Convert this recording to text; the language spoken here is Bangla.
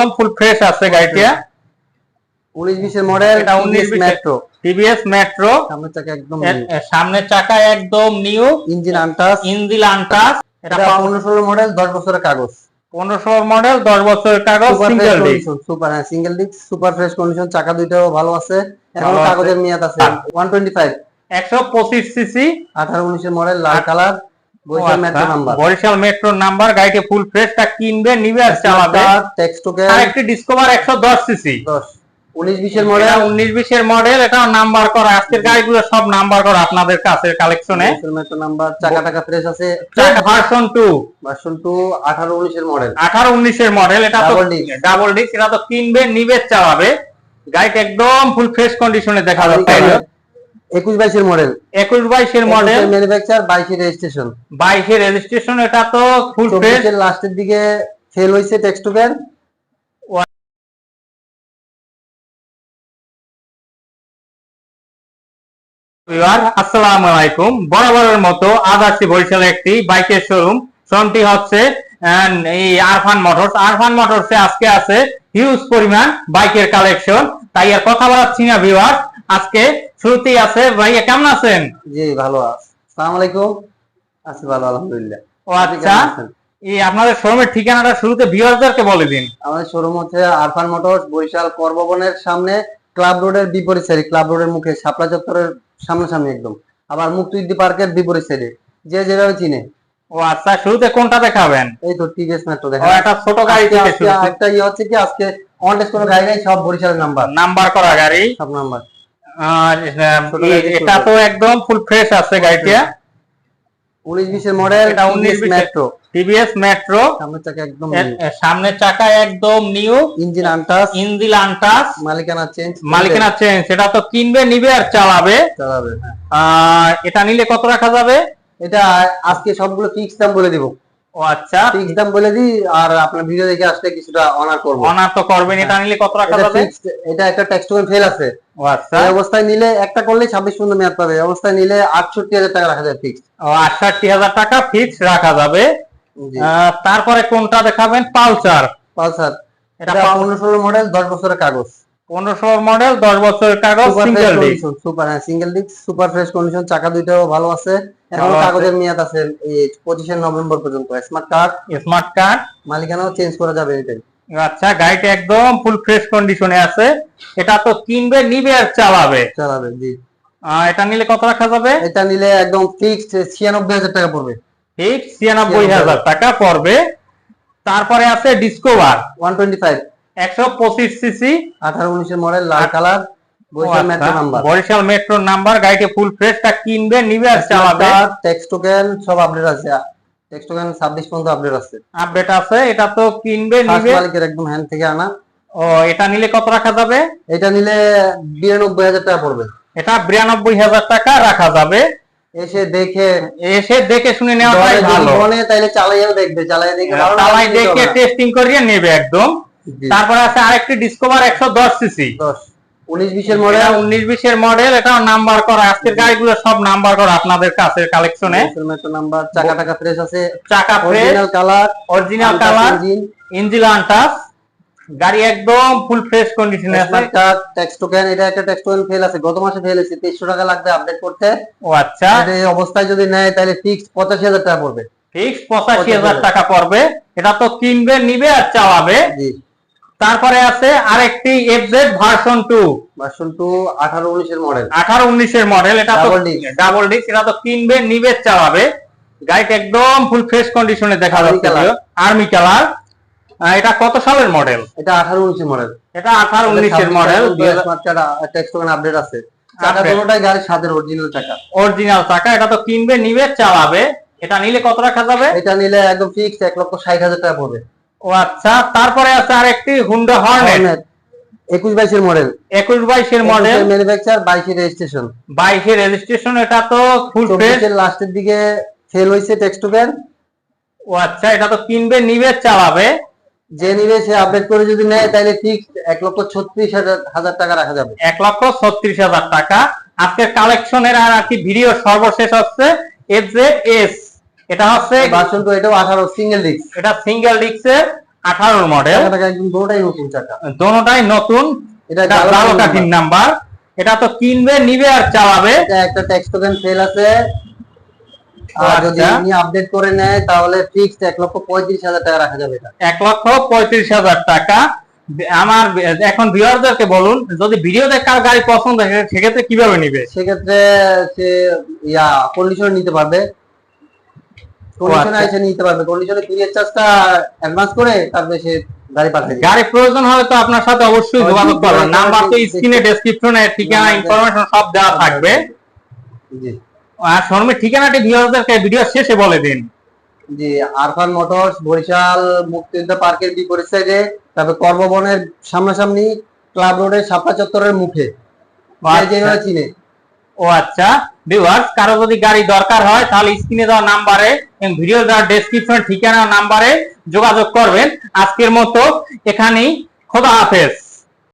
একদম ফুল ফ্রেশ আছে গাড়িটা। উনিশ বিশের মডেল এটা উনিশ মেট্রো টিভিএস মেট্রো সামনের চাকা একদম সামনের চাকা একদম নিউ ইঞ্জিন আনটাস। ইঞ্জিল আনটাস। এটা এটা পনেরো ষোলো মডেল দশ বছরের কাগজ। পনেরোশো মডেল দশ বছরের কাগজ সুপার সিঙ্গেল ডিস্ক সুপার হ্যাঁ single disc super fresh condition চাকা দুইটাও ভালো আছে। এখন কাগজের মেয়াদ আছে। ওয়ান টোয়েন্টি ফাইভ একশো পঁচিশ সিসি আঠারো উনিশের মডেল লাল কালার আচ্ছা। বরিশাল মেট্রোর নাম্বার গাড়িটি ফুল ফ্রেশটা কিনবে নিবে আর চালাবে। আর একটি ডিসকভার একশো দশ সিসি দশ। উনিশ বিশের মডেল মডেল উনিশ বিশের মডেল এটা নাম্বার করা। আজকের গাড়িগুলো সব নাম্বার করা আপনাদের কাছের কালেকশনে মেট্রো নাম্বার চাকা টাকা ফ্রেশ আছে। ভার্সন টু ভার্সন টু আঠারো উনিশের মডেল আঠারো উনিশের মডেল এটা তো ডাবল ডিস্ক এটা তো কিনবে নিবে চালাবে। গাড়িটা একদম ফুল ফ্রেশ কন্ডিশনে দেখা যাচ্ছে। একুশ বাইশের মডেল। একুশ বাইশের মডেল। ম্যানুফ্যাকচার বাইশের রেজিস্ট্রেশন বাইশের রেজিস্ট্রেশন এটা তো ফুল ফ্রেশ লাস্টের দিকে ফেল হয়েছে টেক্সট ভিউয়ার আসসালামু আলাইকুম। বরাবরের মতো আজ আসছি বরিশালে একটি বাইকের শোরুম শোরুমটি হচ্ছে এই আরফান মোটরস। আরফান মোটরসে আজকে আছে হিউজ পরিমাণ বাইকের কালেকশন তাই আর কথা বলাচ্ছি না ভিউয়ার আজকে শুরুতেই আছে ভাইয়া কেমন আছেন জি ভালো আছে সালাম আলাইকুম আছি ভালো আলহামদুলিল্লাহ ও আচ্ছা এই আপনাদের শোরুমের ঠিকানাটা শুরুতে ভিউয়ারদেরকে বলে দিন আমাদের শোরুম হচ্ছে আরফান মোটরস বরিশাল করভবনের সামনে ক্লাব রোডের বিপরীত সাইডে ক্লাব রোডের মুখে শাপলা চত্বরের সামনাসামনি একদম আবার মুক্তিযুদ্ধ পার্কের বিপরীত সাইডে যে যেভাবে চিনে ও আচ্ছা শুরুতে কোনটা দেখাবেন এই তো টিভিএস মেট্রো ও দেখা একটা ছোট গাড়ি থেকে শুরু একটা ইয়ে হচ্ছে কি আজকে অনটেস কোনো গাড়ি নাই সব বরিশালের নাম্বার নাম্বার করা গাড়ি সব নাম্বার আর, এটা তো একদম ফুল ফ্রেশ আছে গাড়িটা। উনিশ বিশের মডেল এটা 19 মেট্রো টিভিএস মেট্রো সামনের চাকা একদম সামনের চাকা একদম নিউ ইঞ্জিন আনটাস। ইঞ্জিল আনটাস। মালিকানা চেঞ্জ মালিকানা চেঞ্জ সেটা তো কিনবে নিবে আর চালাবে। চালাবে হ্যাঁ। আর এটা নিলে কত রাখা যাবে? এটা আজকে সবগুলো ফিক্স দাম বলে দিব। ও আচ্ছা। ফিক্স দাম বলে দিই আর আপনার ভিডিও দেখে আসলে কিছুটা অনার করব। অনার তো করবেন এটা নিলে কত রাখা এটা যাবে এটা একটা ট্যাক্স টোকেন ফেল আছে। ও আচ্ছা। এই অবস্থায় নিলে একটা করলে ছাব্বিশ পর্যন্ত মেয়াদ পাবে। অবস্থায় নিলে আটষট্টি হাজার টাকা রাখা যায় ফিক্স ও আটষট্টি হাজার টাকা ফিক্স রাখা যাবে। তারপরে কোনটা দেখাবেন? পালসার। পালসার। এটা এটা পনেরো ষোলো মডেল দশ বছরের কাগজ। পনেরোশো মডেল দশ বছরের কাগজ সিঙ্গেল ডিস্ক সুপার হ্যাঁ single disc super fresh condition চাকা দুইটাও ভালো আছে। এখন কাগজের মেয়াদ আছে পঁচিশে নভেম্বর পর্যন্ত। স্মার্ট কার্ড স্মার্ট কার্ড মালিকানাও চেঞ্জ করা যাবে এটাই। আচ্ছা গাড়িটা একদম ফুল ফ্রেশ কন্ডিশনে আছে। এটা তো কিনবে নিবে আর চালাবে। চালাবে জি। এটা নিলে কত রাখা যাবে? এটা নিলে একদম ফিক্সড ছিয়ানব্বই হাজার টাকা পড়বে। ছিয়ানব্বই হাজার টাকা পড়বে। তারপরে আছে ডিসকভার ওয়ান টোয়েন্টি ফাইভ একশো পঁচিশ সিসি আঠারো উনিশের মডেল লাল কালার বরিশাল নাম্বার। মেট্রোর নাম্বার গাড়িটি ফুল ফ্রেশটা কিনবে নিবে আর চালাবে? টেক্সট সব আপডেট আছে। পর্যন্ত আপডেট আছে। আপডেট আছে এটা তো কিনবে নিবে। মালিকের একদম হ্যান্ড থেকে আনা। ও এটা নিলে কত রাখা যাবে? এটা নিলে বিরানব্বই হাজার টাকা পড়বে। এটা বিরানব্বই হাজার টাকা রাখা যাবে। এসে দেখে এসে দেখে শুনে নেওয়াটাই ভালো। তাইলে দেখবে। চালাই দেখে দেখে টেস্টিং করিয়ে নেবে একদম। তারপরে আছে আরেকটি ডিসকভার একশো দশ সিসি উনিশ বিশের মডেল উনিশ বিশের মডেল এটাও নাম্বার করা। আজকের গাড়িগুলো সব নাম্বার করা আপনাদের কাছের কালেকশনে নাম্বার চাকা টাকা ফ্রেশ আছে। চাকা original colour original colour engine আনটাস গাড়ি একদম ফুল ফ্রেশ কন্ডিশনে আছে। টোকেন এটা একটা টেক্সট টোকেন ফেল আছে। গত মাসে ফেল আছে তেইশশো টাকা লাগবে আপডেট করতে। ও আচ্ছা। এই অবস্থায় যদি নেয় তাহলে ফিক্স পঁচাশি হাজার টাকা পড়বে। ফিক্স পঁচাশি হাজার 85,000 টাকা পড়বে। এটা তো কিনবে নিবে আর চালাবে। জি। তারপরে আছে আরেকটি FZ version two version two আঠারো উনিশের মডেল আঠারো উনিশের মডেল এটা তো ডাবল ডিস্ক এটা তো কিনবে নিবে চালাবে। গাড়িটা একদম ফুল ফ্রেশ কন্ডিশনে দেখা যাচ্ছে। আর্মি কালার এটা কত সালের মডেল এটা আঠারো উনিশের মডেল এটা আঠারো উনিশের মডেল টেক্সট আপডেট আছে। চাকা দুটোটাই গাড়ির সাথের অরিজিনাল চাকা। অরিজিনাল টাকা এটা তো কিনবে নিবে চালাবে। এটা নিলে কত রাখা যাবে? এটা নিলে একদম ফিক্স এক লক্ষ ষাট হাজার টাকা পড়বে। ও আচ্ছা তারপরে আছে আরেকটি হুন্ডা হর্নেট একুশ বাইশের মডেল একুশ বাইশের মডেল ম্যানুফ্যাকচার বাইশের রেজিস্ট্রেশন বাইশের রেজিস্ট্রেশন এটা তো ফুল লাস্টের দিকে ফেল হয়েছে টেক্সট ও আচ্ছা এটা তো কিনবে নিবে চালাবে। যে নিবে সে আপডেট করে যদি নেয় তাহলে ফিক্স এক লক্ষ ছত্রিশ হাজার হাজার টাকা রাখা যাবে। এক লক্ষ ছত্রিশ হাজার টাকা। আজকের কালেকশনের আর কি ভিডিও সর্বশেষ হচ্ছে এফ এস এটা হচ্ছে ভার্সন টু এটাও আঠারো সিঙ্গেল ডিস্ক এটা সিঙ্গেল ডিস্কের আঠারোর মডেল টাকা টাকা একদম দুটোটাই নতুন চাকা দোনোটাই নতুন। এটা এটা নাম্বার। এটা তো কিনবে নিবে আর চালাবে। এটা একটা ট্যাক্স টোকেন ফেল আছে। আর যদি আচ্ছা। আপনি আপডেট করে নেয় তাহলে ফিক্সড এক লক্ষ পঁয়ত্রিশ হাজার টাকা রাখা যাবে এটা। এক লক্ষ পঁয়ত্রিশ হাজার টাকা। আমার এখন ভিউয়ারদেরকে বলুন যদি গাড়ি পছন্দ সেক্ষেত্রে কীভাবে নিবে? সেক্ষেত্রে সে ইয়া কন্ডিশনে নিতে পারবে। কন্ডিশনে আচ্ছা। এসে নিতে পারবে। কন্ডিশনে কুরিয়ার চার্জটা অ্যাডভান্স করে তারপরে সে গাড়ি পাঠিয়ে গাড়ি প্রয়োজন হলে তো আপনার সাথে অবশ্যই অবশ্যই যোগাযোগ করবেন। নাম্বার তো স্ক্রিনে ডেসক্রিপশনে ঠিকানা ইনফরমেশন সব দেওয়া থাকবে। জি। আর শোরুমের ঠিকানাটি ভিউয়ারদেরকে ভিডিও শেষে বলে দিন। জি আরফান মোটরস বরিশাল মুক্তিযোদ্ধা পার্কের বিপরীত সাইডে তারপরে কর্মবনের সামনাসামনি ক্লাব রোডের শাপলা চত্বরের মুখে। আচ্ছা। যেভাবে চিনে। ও আচ্ছা। ভিউয়ার্স কারও যদি গাড়ি দরকার হয়, তাহলে স্ক্রিনে দেওয়া নাম্বারে এবং ভিডিও দেওয়া ডেসক্রিপশন ঠিকানা নাম্বারে যোগাযোগ করবেন। আজকের মতো এখানেই। খোদা হাফেজ।